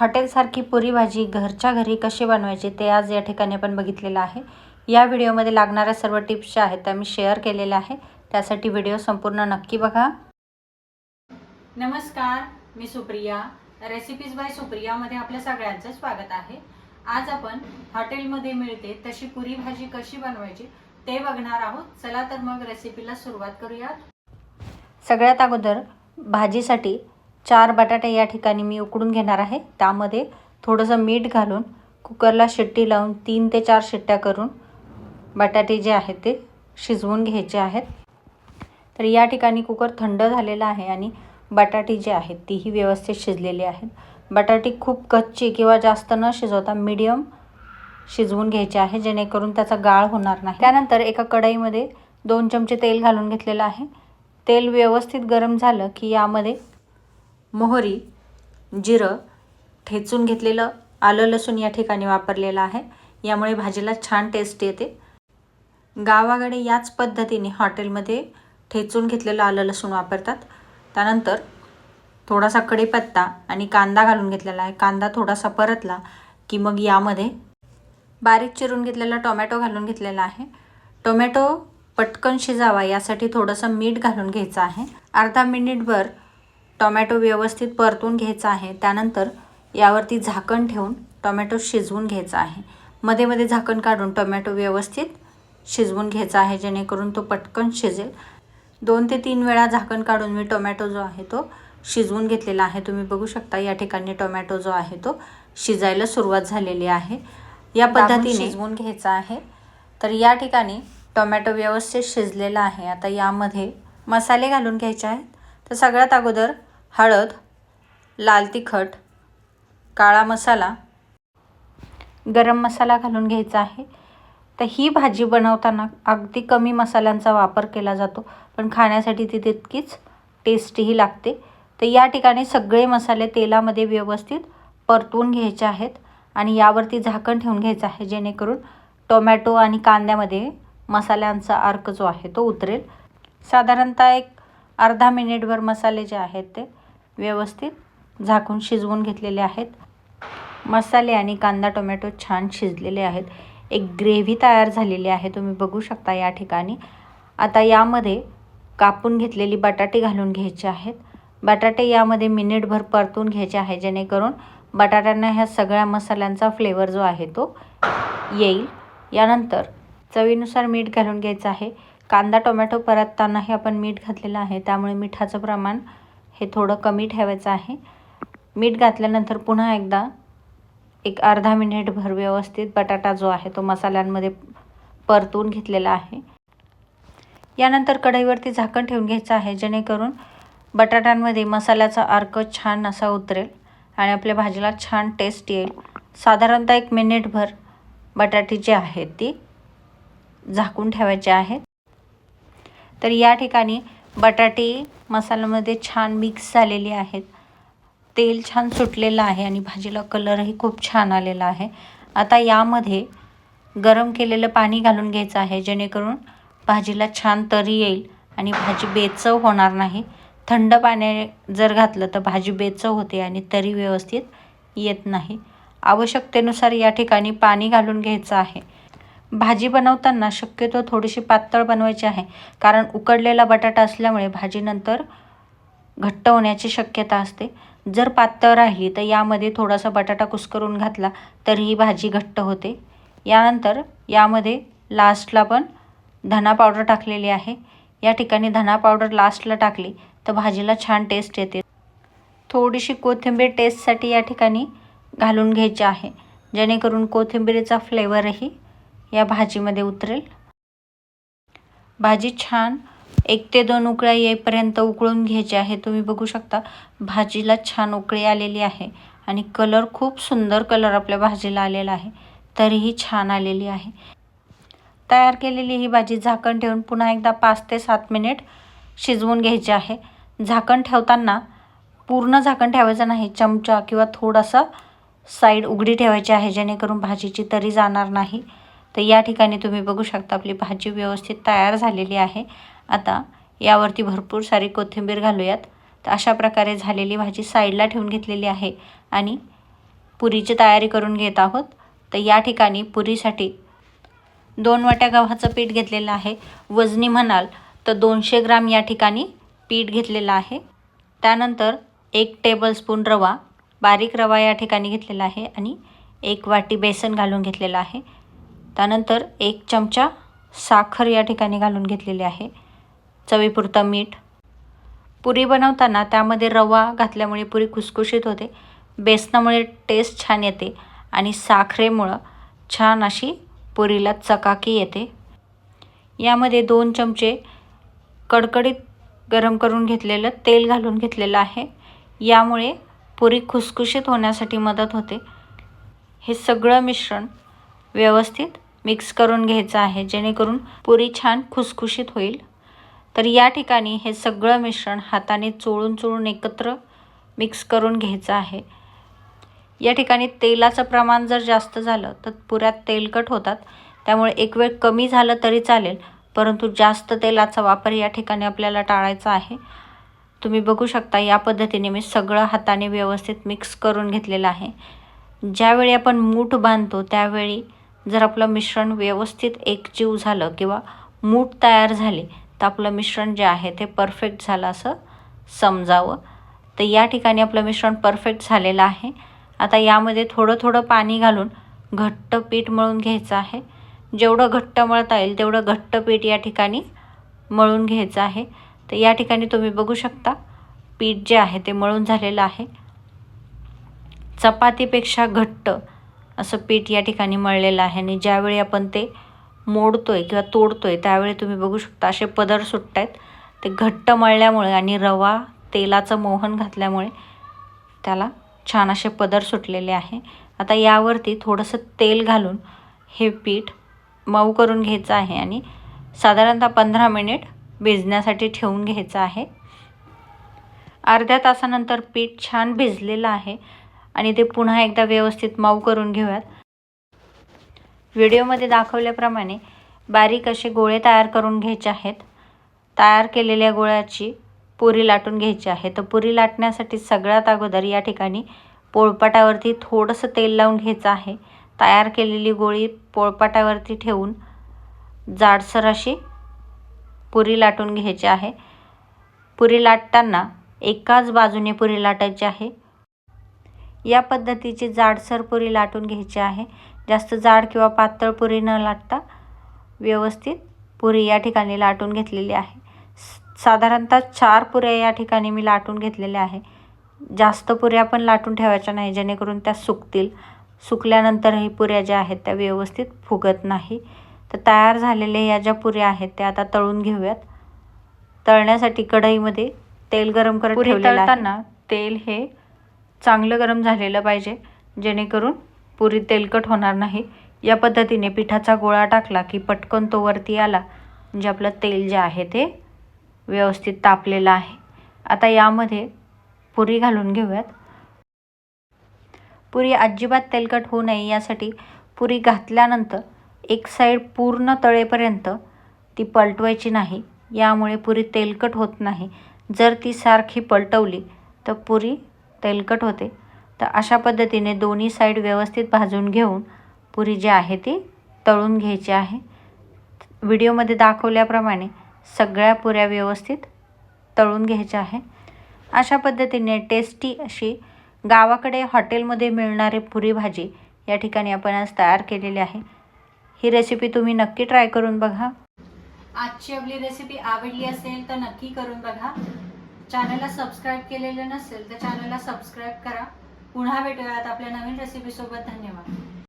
हॉटेलसारखी पुरी भाजी घरच्या घरी कशी बनवायची ते आज या ठिकाणी आपण बघितलेलं आहे. या व्हिडिओमध्ये लागणाऱ्या सर्व टिप्स ज्या आहेत त्या मी शेअर केलेल्या आहे. त्यासाठी व्हिडिओ संपूर्ण नक्की बघा. नमस्कार मी सुप्रिया. रेसिपीज बाय सुप्रियामध्ये आपल्या सगळ्यांचं स्वागत आहे. आज आपण हॉटेलमध्ये मिळते तशी पुरी भाजी कशी बनवायची ते बघणार आहोत. चला तर मग रेसिपीला सुरुवात करूयात. सगळ्यात अगोदर भाजीसाठी चार बटाटे या ठिकाणी मी उकडून घेणार आहे. त्यामध्ये थोडंसं मीठ घालून कुकरला शिट्टी लावून तीन ते चार शिट्ट्या करून बटाटे जे आहेत ते शिजवून घ्यायचे आहेत. तर या ठिकाणी कुकर थंड झालेला आहे आणि बटाटे जे आहेत तीही व्यवस्थित शिजलेली आहेत. बटाटे खूप कच्ची किंवा जास्त न शिजवता मीडियम शिजवून घ्यायचे आहे जेणेकरून त्याचा गाळ होणार नाही. त्यानंतर एका कढईमध्ये दोन चमचे तेल घालून घेतलेलं आहे. तेल व्यवस्थित गरम झालं की यामध्ये मोहरी जिरं ठेचून घेतलेलं आलं लसूण या ठिकाणी वापरलेलं आहे. यामुळे भाजीला छान टेस्ट येते. गावाकडे याच पद्धतीने हॉटेलमध्ये ठेचून घेतलेलं आलं लसूण वापरतात. त्यानंतर थोडासा कढीपत्ता आणि कांदा घालून घेतलेला आहे. कांदा थोडासा परतला की मग यामध्ये बारीक चिरून घेतलेला टोमॅटो घालून घेतलेला आहे. टोमॅटो पटकन शिजावा यासाठी थोडंसं मीठ घालून घ्यायचं आहे. अर्धा मिनिटभर टोमॅटो व्यवस्थित परतून घ्यायचा आहे. त्यानंतर यावरती झाकण ठेवून टोमॅटो शिजवून घ्यायचा आहे. मध्ये मध्ये झाकण काढून टोमॅटो व्यवस्थित शिजवून घ्यायचा आहे जेणेकरून तो पटकन शिजेल. दोन ते तीन वेळा झाकण काढून मी टोमॅटो जो आहे तो शिजवून घेतलेला आहे. तुम्ही बघू शकता या ठिकाणी टोमॅटो जो आहे तो शिजायला सुरुवात झालेली आहे. या पद्धतीने शिजवून घ्यायचा आहे. तर या ठिकाणी टोमॅटो व्यवस्थित शिजलेला आहे. आता यामध्ये मसाले घालून घ्यायचे आहेत. तर सगळ्यात अगोदर हळद लाल तिखट काळा मसाला गरम मसाला घालून घ्यायचा आहे. तर ही भाजी बनवताना अगदी कमी मसाल्यांचा वापर केला जातो पण खाण्यासाठी ती तितकीच टेस्टीही लागते. तर या ठिकाणी सगळे मसाले तेलामध्ये व्यवस्थित परतवून घ्यायचे आहेत आणि यावरती झाकण ठेवून घ्यायचं आहे जेणेकरून टोमॅटो आणि कांद्यामध्ये मसाल्यांचा अर्क जो आहे तो उतरेल. साधारणतः एक अर्धा मिनिटभर मसाले जे आहेत ते व्यवस्थित झाकून शिजवून घेतलेले आहेत. मसाले आणि कांदा टोमॅटो छान शिजलेले आहेत. एक ग्रेव्ही तयार झालेली आहे. तुम्ही बघू शकता या ठिकाणी. आता यामध्ये कापून घेतलेली बटाटे घालून घ्यायचे आहेत. बटाटे यामध्ये मिनिटभर परतून घ्यायचे आहे जेणेकरून बटाट्यांना ह्या सगळ्या मसाल्यांचा फ्लेवर जो आहे तो येईल. यानंतर चवीनुसार मीठ घालून घ्यायचं आहे. कांदा टोमॅटो परततानाही आपण मीठ घातलेलं आहे. त्यामुळे मिठाचं प्रमाण हे थोडं कमी ठेवायचं आहे. मीठ घातल्यानंतर पुन्हा एकदा एक अर्धा मिनिटभर व्यवस्थित बटाटा जो आहे तो मसाल्यांमध्ये परतून घेतलेला आहे. यानंतर कढईवरती झाकण ठेवून घ्यायचं आहे जेणेकरून बटाट्यांमध्ये मसाल्याचा अर्क छान असा उतरेल आणि आपल्या भाजीला छान टेस्ट येईल. साधारणतः एक मिनिटभर बटाटे जी आहेत ती झाकून ठेवायचे आहेत. तर या ठिकाणी बटाटे मसाल्यामध्ये छान मिक्स झालेले आहेत. तेल छान सुटलेलं आहे आणि भाजीला कलरही खूप छान आलेला आहे. आता यामध्ये गरम केलेलं पाणी घालून घ्यायचं आहे जेणेकरून भाजीला छान तरी येईल आणि भाजी बेचव होणार नाही. थंड पाण्याने जर घातलं तर भाजी बेचव होते आणि तरी व्यवस्थित येत नाही. आवश्यकतेनुसार या ठिकाणी पाणी घालून घ्यायचं आहे. भाजी बनवताना शक्यतो थोडीशी पातळ बनवायची आहे. कारण उकडलेला बटाटा असल्यामुळे भाजी नंतर घट्ट होण्याची शक्यता असते. जर पातळ राहिली तर यामध्ये थोडासा बटाटा कुस्करून घातला तरीही भाजी घट्ट होते. यानंतर यामध्ये लास्टला पण धना पावडर टाकलेली आहे. या ठिकाणी धना पावडर लास्टला टाकली तर भाजीला छान टेस्ट येते. थोडीशी कोथिंबीर टेस्टसाठी या ठिकाणी घालून घ्यायची आहे. जेणेकरून कोथिंबीरीचा फ्लेवरही या भाजीमध्ये उतरेल. भाजी छान एक ते दोन उकळ्या येईपर्यंत उकळून घ्यायची आहे. तुम्ही बघू शकता भाजीला छान उकळी आलेली आहे आणि कलर खूप सुंदर कलर आपल्या भाजीला आलेला आहे. तरीही छान आलेली आहे. तयार केलेली ही भाजी झाकण ठेवून पुन्हा एकदा पाच ते सात मिनिट शिजवून घ्यायची आहे. झाकण ठेवताना पूर्ण झाकण ठेवायचं नाही चमचा किंवा थोडासा साईड उघडी ठेवायची आहे जेणेकरून भाजीची तरी जाणार नाही. तर या ठिकाणी तुम्ही बघू शकता आपली भाजी व्यवस्थित तयार झालेली आहे. आता यावरती भरपूर सारी कोथिंबीर घालूयात. तर अशा प्रकारे झालेली भाजी साईडला ठेवून घेतलेली आहे आणि पुरीची तयारी करून घेत आहोत. तर या ठिकाणी पुरीसाठी दोन वाट्या गव्हाचं पीठ घेतलेलं आहे. वजनी म्हणाल तर दोनशे ग्राम या ठिकाणी पीठ घेतलेलं आहे. त्यानंतर एक टेबलस्पून रवा बारीक रवा या ठिकाणी घेतलेला आहे आणि एक वाटी बेसन घालून घेतलेलं आहे. त्यानंतर एक चमचा साखर या ठिकाणी घालून घेतलेली आहे. चवीपुरतं मीठ. पुरी बनवताना त्यामध्ये रवा घातल्यामुळे पुरी खुसखुशीत होते. बेसनामुळे टेस्ट छान येते आणि साखरेमुळं छान अशी पुरीला चकाकी येते. यामध्ये दोन चमचे कडकडीत गरम करून घेतलेलं तेल घालून घेतलेलं आहे. यामुळे पुरी खुसखुशीत होण्यासाठी मदत होते. हे सगळं मिश्रण व्यवस्थित मिक्स करून घ्यायचं आहे जेणेकरून पुरी छान खुसखुशीत होईल. तर या ठिकाणी हे सगळं मिश्रण हाताने चोळून चोळून एकत्र मिक्स करून घ्यायचं आहे. या ठिकाणी तेलाचं प्रमाण जर जास्त झालं तर पुऱ्यात तेलकट होतात. त्यामुळे एक वेळ कमी झालं तरी चालेल परंतु जास्त तेलाचा वापर या ठिकाणी आपल्याला टाळायचा आहे. तुम्ही बघू शकता या पद्धतीने मी सगळं हाताने व्यवस्थित मिक्स करून घेतलेलं आहे. ज्यावेळी आपण मूठ बांधतो त्यावेळी जर आपलं मिश्रण व्यवस्थित एकजीव झालं किंवा मूठ तयार झाली तर आपलं मिश्रण जे आहे ते परफेक्ट झालं असं समजावं. तर या ठिकाणी आपलं मिश्रण परफेक्ट झालेलं आहे. आता यामध्ये थोडं थोडं पाणी घालून घट्ट पीठ मळून घ्यायचं आहे. जेवढं घट्ट मळता येईल तेवढं घट्ट पीठ या ठिकाणी मळून घ्यायचं आहे. तर या ठिकाणी तुम्ही बघू शकता पीठ जे आहे ते मळून झालेलं आहे. चपातीपेक्षा घट्ट असं पीठ या ठिकाणी मळलेलं आहे आणि ज्यावेळी आपण ते मोडतोय किंवा तोडतोय त्यावेळी तुम्ही बघू शकता असे पदर सुटत आहेत ते घट्ट मळल्यामुळे आणि रवा तेलाचं मोहन घातल्यामुळे त्याला छान असे पदर सुटलेले आहे. आता यावरती थोडंसं तेल घालून हे पीठ मऊ करून घ्यायचं आहे आणि साधारणतः पंधरा मिनिट भिजण्यासाठी ठेवून घ्यायचं आहे. अर्ध्या तासानंतर पीठ छान भिजलेलं आहे. आणि ते पुन्हा एकदा व्यवस्थित मऊ करून घेऊयात. व्हिडिओमध्ये दाखवल्याप्रमाणे बारीक असे गोळे तयार करून घ्यायचे आहेत. तयार केलेल्या गोळ्याची पुरी लाटून घ्यायची आहे. तर पुरी लाटण्यासाठी सगळ्यात अगोदर या ठिकाणी पोळपाटावरती थोडंसं तेल लावून घ्यायचं आहे. तयार केलेली गोळी पोळपाटावरती ठेवून जाडसर अशी पुरी लाटून घ्यायची आहे. पुरी लाटताना एकाच बाजूने पुरी लाटायची आहे. या पद्धतीची जाडसर पुरी लाटून घ्यायची आहे. जास्त जाड किंवा पातळ पुरी न लाटता व्यवस्थित पुरी या ठिकाणी लाटून घेतलेली आहे. साधारणतः चार पुऱ्या या ठिकाणी मी लाटून घेतलेल्या आहे. जास्त पुऱ्या पण लाटून ठेवायच्या नाही जेणेकरून त्या सुकतील. सुकल्यानंतरही पुऱ्या ज्या आहेत त्या व्यवस्थित फुगत नाही. तर तयार झालेल्या या ज्या पुऱ्या आहेत त्या आता तळून घेऊयात. तळण्यासाठी कढईमध्ये तेल गरम करत पुरी ठेवलेलं आहे. तळताना तेल हे चांगलं गरम झालेलं पाहिजे. जेणेकरून पुरी तेलकट होणार नाही. या पद्धतीने पिठाचा गोळा टाकला की पटकन तो वरती आला. म्हणजे आपलं तेल जे आहे ते व्यवस्थित तापलेलं आहे. आता यामध्ये पुरी घालून घेऊयात. पुरी अजिबात तेलकट होऊ नये यासाठी पुरी घातल्यानंतर एक साईड पूर्ण तळेपर्यंत ती पलटवायची नाही. यामुळे पुरी तेलकट होत नाही. जर ती सारखी पलटवली तर पुरी तेलकट होते. तर अशा पद्धतीने दोन्ही साईड व्यवस्थित भाजून घेऊन पुरी जी आहे ती तळून घ्यायची आहे. व्हिडिओमध्ये दाखवल्याप्रमाणे सगळ्या पुऱ्या व्यवस्थित तळून घ्यायच्या आहे. अशा पद्धतीने टेस्टी अशी गावाकडे हॉटेलमध्ये मिळणारी पुरी भाजी या ठिकाणी आपण आज तयार केलेली आहे. ही रेसिपी तुम्ही नक्की ट्राय करून बघा. आजची आपली रेसिपी आवडली असेल तर नक्की करून बघा. चॅनलला सबस्क्राईब केलेले नसेल तर चॅनलला सबस्क्राईब करा. पुन्हा भेटूयात आपल्या नवीन रेसिपीसोबत धन्यवाद.